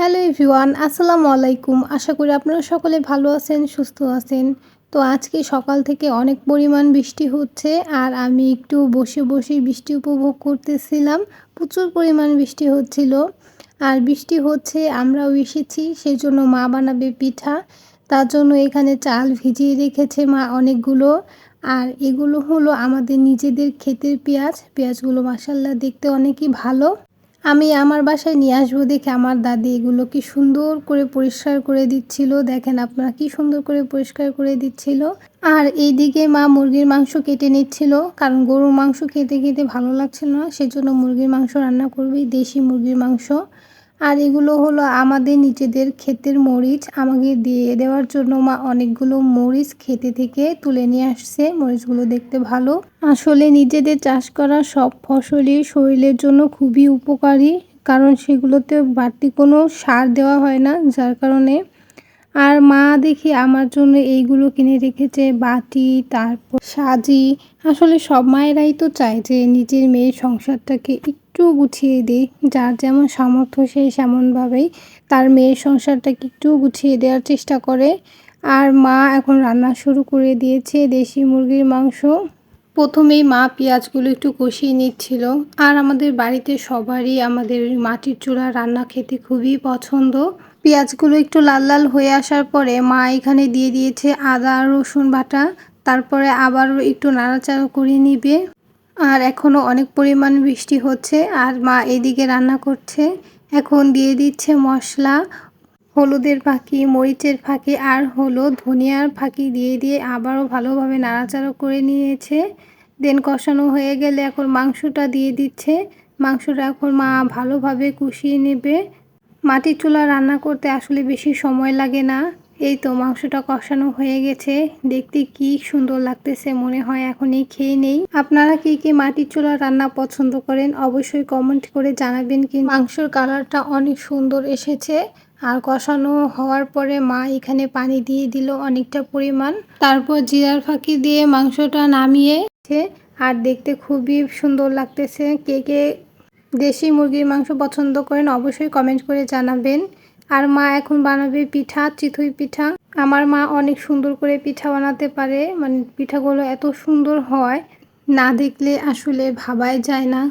Hello everyone, আসসালামু আলাইকুম। আশা করি আপনারা সকলে ভালো আছেন, সুস্থ আছেন। তো আজকে সকাল থেকে অনেক পরিমাণ বৃষ্টি হচ্ছে আর আমি একটু বসে বসে বৃষ্টি উপভোগ করতেছিলাম। প্রচুর পরিমাণ বৃষ্টি হচ্ছিল আর বৃষ্টি হচ্ছে, আমরাও এসেছি সেই জন্য মা বানাবে পিঠা। তার জন্য এখানে চাল ভিজিয়ে রেখেছে মা অনেকগুলো আর এগুলো হলো আমাদের নিজেদের ক্ষেতের পেঁয়াজ। পেঁয়াজগুলো মাসাল্লাহ দেখতে অনেকই ভালো। আমি আমার বাসায় নিয়ে আসব দেখে আমার দাদি এগুলো কি সুন্দর করে পরিষ্কার করে দিচ্ছিল। দেখেন আপনারা কি সুন্দর করে পরিষ্কার করে দিচ্ছিল। আর এইদিকে মা মুরগির মাংস কেটে নিচ্ছিল, কারণ গরুর মাংস খেতে খেতে ভালো লাগছিল না, সেজন্য মুরগির মাংস রান্না করবে, দেশি মুরগির মাংস। আর এগুলো হলো আমাদের নিজেদের ক্ষেতের মরিচ। আমাকে দিয়ে দেওয়ার জন্য মা অনেকগুলো মরিচ খেতে থেকে তুলে নিয়ে আসছে। মরিচগুলো দেখতে ভালো। আসলে নিজেদের চাষ করা সব ফসলই শরীরের জন্য খুবই উপকারী, কারণ সেগুলোতে বাড়তি কোনো সার দেওয়া হয় না, যার কারণে। আর মা দেখি আমার জন্য এইগুলো কিনে রেখেছে, বাটি, তারপর সাজি। আসলে সব মায়েরাই তো চায় যে নিজের মেয়ের সংসারটাকে একটু গুছিয়ে দিই। যার যেমন সামর্থ্য সে সেমনভাবেই তার মেয়ের সংসারটাকে একটু গুছিয়ে দেওয়ার চেষ্টা করে। আর মা এখন রান্না শুরু করে দিয়েছে দেশি মুরগির মাংস। প্রথমেই মা পেঁয়াজগুলো একটু কষিয়ে নিচ্ছিল। আর আমাদের বাড়িতে সবারই আমাদের মাটির চুলা রান্না খেতে খুবই পছন্দ। পেঁয়াজগুলো একটু লাল লাল হয়ে আসার পরে মা এখানে দিয়ে দিয়েছে আদা, রসুন বাটা। তারপরে আবারও একটু নাড়াচাড়া করে নিবে। আর এখনও অনেক পরিমাণ বৃষ্টি হচ্ছে আর মা এদিকে রান্না করছে। এখন দিয়ে দিচ্ছে মশলা, হলুদের ফাঁকি, মরিচের ফাঁকি আর হলো ধনিয়ার ফাঁকি দিয়ে দিয়ে আবারও ভালোভাবে নাড়াচাড়া করে নিয়েছে। দেন কষানো হয়ে গেলে এখন মাংসটা দিয়ে দিচ্ছে। মাংসটা এখন মা ভালোভাবে কষিয়ে নেবে। মাটির চুলা রান্না করতে আসলে বেশি সময় লাগে না। এই তো মাংসটা কষানো হয়ে গেছে। দেখতে কি সুন্দর লাগতেছে মনে হয় এখনই খেয়ে নেই। আপনারা কি কি মাটির চুলা রান্না পছন্দ করেন অবশ্যই কমেন্ট করে জানাবেন কি মাংসর কালারটা অনেক সুন্দর এসেছে। আর কষানো হওয়ার পরে মা এখানে পানি দিয়ে দিল অনেকটা পরিমাণ। তারপর জিরার ফাঁকি দিয়ে মাংসটা নামিয়ে আর দেখতে খুবই সুন্দর লাগতেছে। কে কে দেশি মুরগির মাংস পছন্দ করেন অবশ্যই কমেন্ট করে জানাবেন। আর মা এখন বানাবে পিঠা চিথই পিঠা। আমার মা অনেক সুন্দর করে পিঠা বানাতে পারে। মানে পিঠাগুলো এত সুন্দর হয়, না দেখলে আসলে ভাবাই যায় না।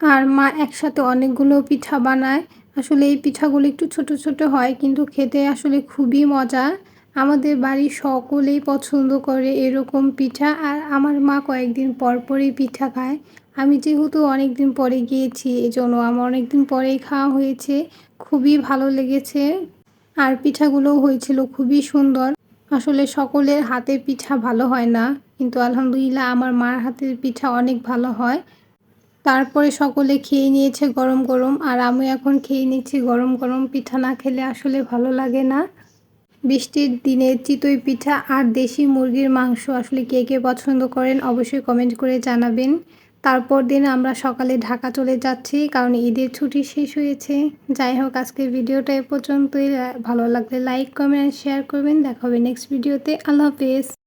আর মা একসাথে অনেকগুলো পিঠা বানায়। আসলে এই পিঠাগুলো একটু ছোট ছোট হয়, কিন্তু খেতে আসলে খুবই মজা। আমাদের বাড়ির সকলেই পছন্দ করে এরকম পিঠা, আর আমার মা কয়েকদিন পর পরই পিঠা খায়। আমি যেহেতু অনেক দিন পরে গিয়েছি এই জন্য আমার অনেক দিন পরেই খাওয়া হয়েছে। খুবই ভালো লেগেছে। আর পিঠাগুলো হয়েছিল খুবই সুন্দর। আসলে সকলের হাতের পিঠা ভালো হয় না, কিন্তু আলহামদুলিল্লাহ আমার মার হাতের পিঠা অনেক ভালো হয়। তারপরে সকলে খেয়ে নিয়েছে গরম গরম, আর আমি এখন খেয়ে নিচ্ছি গরম গরম পিঠা না খেলে আসলে ভালো লাগে না। বৃষ্টির দিনে চিতই পিঠা আর দেশি মুরগির মাংস আসলে কে কে পছন্দ করেন অবশ্যই কমেন্ট করে জানাবেন। তারপর দিন আমরা সকালে ঢাকা চলে যাচ্ছি, কারণ ঈদের ছুটি শেষ হয়েছে। যাই হোক, আজকের ভিডিওটা এ পর্যন্তই। ভালো লাগলে লাইক কমেন্ট শেয়ার করবেন। দেখা হবে নেক্সট ভিডিওতে আল্লাহ হাফেজ।